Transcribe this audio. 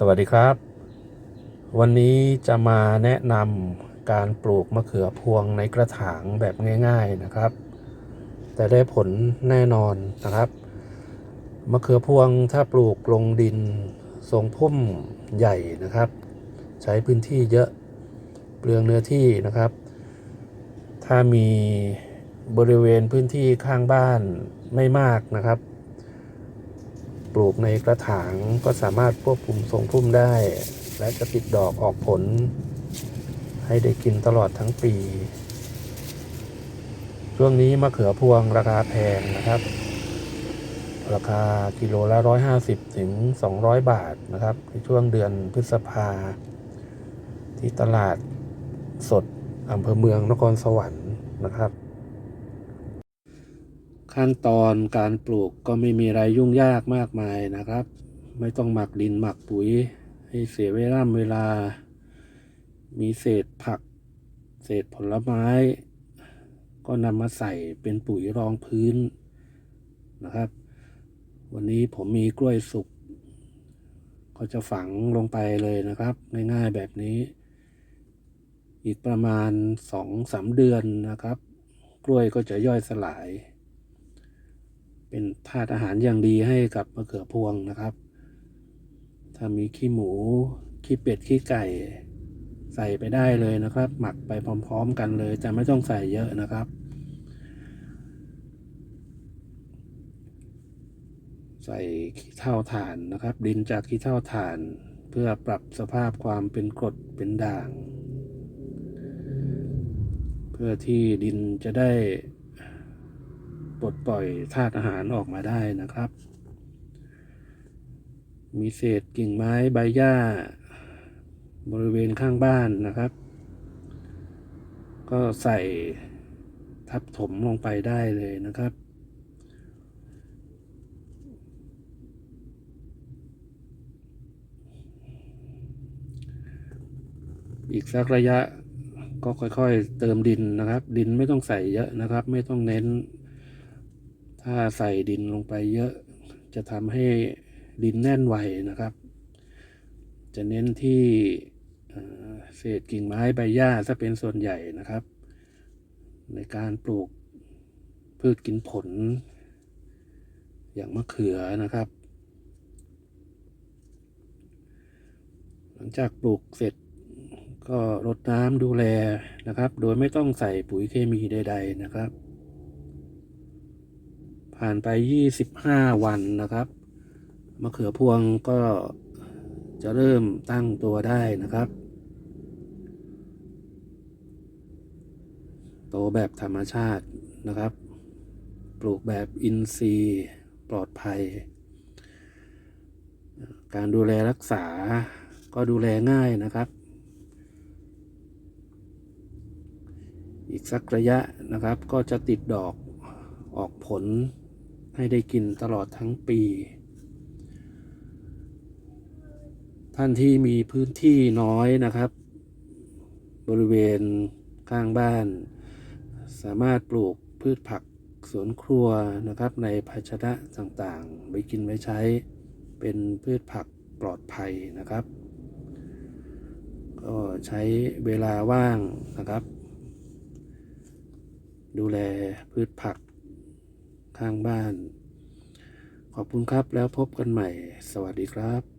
สวัสดีครับ วันนี้จะมาแนะนำการปลูกมะเขือพวงในกระถางแบบง่ายๆนะครับ แต่ได้ผลแน่นอนนะครับ มะเขือพวงถ้าปลูกลงดินทรงพุ่มใหญ่นะครับ ใช้พื้นที่เยอะเปลืองเนื้อที่นะครับ ถ้ามีบริเวณพื้นที่ข้างบ้านไม่มากนะครับ ปลูกในกระถางก็สามารถควบคุมทรงพุ่มได้ และจะติดดอกออกผล ให้ได้กินตลอดทั้งปี ช่วงนี้มะเขือพวงราคาแพงนะครับ ราคากิโลละ 150 ถึง 200 บาทนะครับในช่วงเดือนพฤษภา ที่ตลาดสดอำเภอเมืองนครสวรรค์นะครับ ขั้นตอนการปลูกก็ไม่มีอะไรยุ่งยากมากมายนะครับ ไม่ต้องหมักดินหมักปุ๋ย ให้เสียเวลาเวลา มีเศษผัก เศษผลไม้ ก็นำมาใส่เป็นปุ๋ยรองพื้นนะครับ วันนี้ผมมีกล้วยสุกก็จะฝังลงไปเลยนะครับ ง่ายๆแบบนี้ อีกประมาณสองสามเดือนนะครับ กล้วยก็จะย่อยสลาย เป็นธาตุอาหารอย่างดีให้กับมะเขือพวงนะครับ ถ้ามีขี้หมู ขี้เป็ด ขี้ไก่ ใส่ไปได้เลยนะครับ หมักไปพร้อม ๆ กันเลย จะไม่ต้องใส่เยอะนะครับ ใส่ขี้เถ้าถ่านนะครับ ดินจากขี้เถ้าถ่าน เพื่อปรับสภาพความเป็นกรดเป็นด่าง เพื่อที่ดินจะได้ ปลดปล่อยธาตุอาหารออกมาได้นะครับ มีเศษกิ่งไม้ใบหญ้า บริเวณข้างบ้านนะครับ ก็ใส่ทับถมลงไปได้เลยนะครับอีกสักระยะก็ค่อยๆ เติมดินนะครับ ดินไม่ต้องใส่เยอะนะครับ ไม่ต้องเน้น ถ้าใส่ดินลงไปเยอะ จะทำให้ดินแน่นไวนะครับ จะเน้นที่เอ่อเศษกิ่งไม้ใบหญ้าซะเป็นส่วนใหญ่นะครับ ในการปลูกพืชกินผล อย่างมะเขือนะครับ หลังจากปลูกเสร็จก็รดน้ำดูแลนะครับ โดยไม่ต้องใส่ปุ๋ยเคมีใด ๆนะครับ ผ่านไป 25 วันนะครับมะเขือพวงก็จะเริ่มตั้งตัวได้นะครับ โตแบบธรรมชาตินะครับ ปลูกแบบอินทรีย์ปลอดภัย การดูแลรักษาก็ดูแลง่ายนะครับ อีกสักระยะนะครับก็จะติดดอกออกผล ให้ได้กินตลอดทั้งปี ท่านที่มีพื้นที่น้อยนะครับ บริเวณข้างบ้าน สามารถปลูกพืชผักสวนครัวนะครับ ในภาชนะต่างๆไว้กินไว้ใช้เป็นพืชผักปลอดภัยนะครับ ก็ใช้เวลาว่างนะครับ ดูแลพืชผัก ข้างบ้าน ขอบคุณครับแล้วพบกันใหม่ สวัสดีครับ